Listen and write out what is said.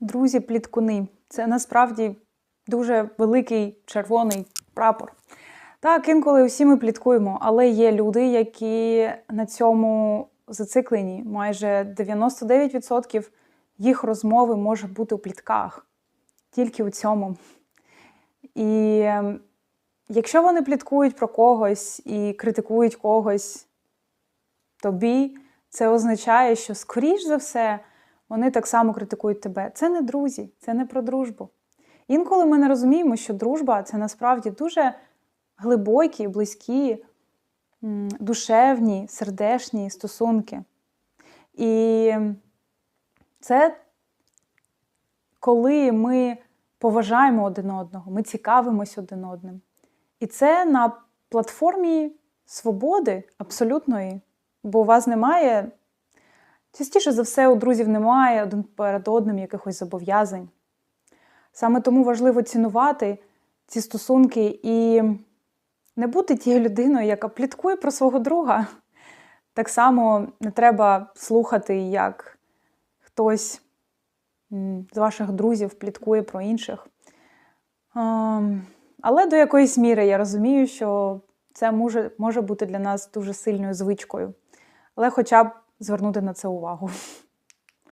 друзі-пліткуни. Це насправді дуже великий червоний прапор. Так, інколи всі ми пліткуємо, але є люди, які на цьому зациклені. Майже 99% їх розмови може бути у плітках, тільки у цьому. І ем, якщо вони пліткують про когось і критикують когось, тобі це означає, що, скоріш за все, вони так само критикують тебе. Це не друзі, це не про дружбу. Інколи ми не розуміємо, що дружба це насправді дуже глибокі, близькі, душевні, сердешні стосунки. І це коли ми поважаємо один одного, ми цікавимось один одним. І це на платформі свободи абсолютної, бо у вас немає, частіше за все, у друзів немає один перед одним якихось зобов'язань. Саме тому важливо цінувати ці стосунки і не бути тією людиною, яка пліткує про свого друга. Так само не треба слухати, як хтось з ваших друзів пліткує про інших. Ем, Але до якоїсь міри я розумію, що це може, може бути для нас дуже сильною звичкою. Але хоча б звернути на це увагу.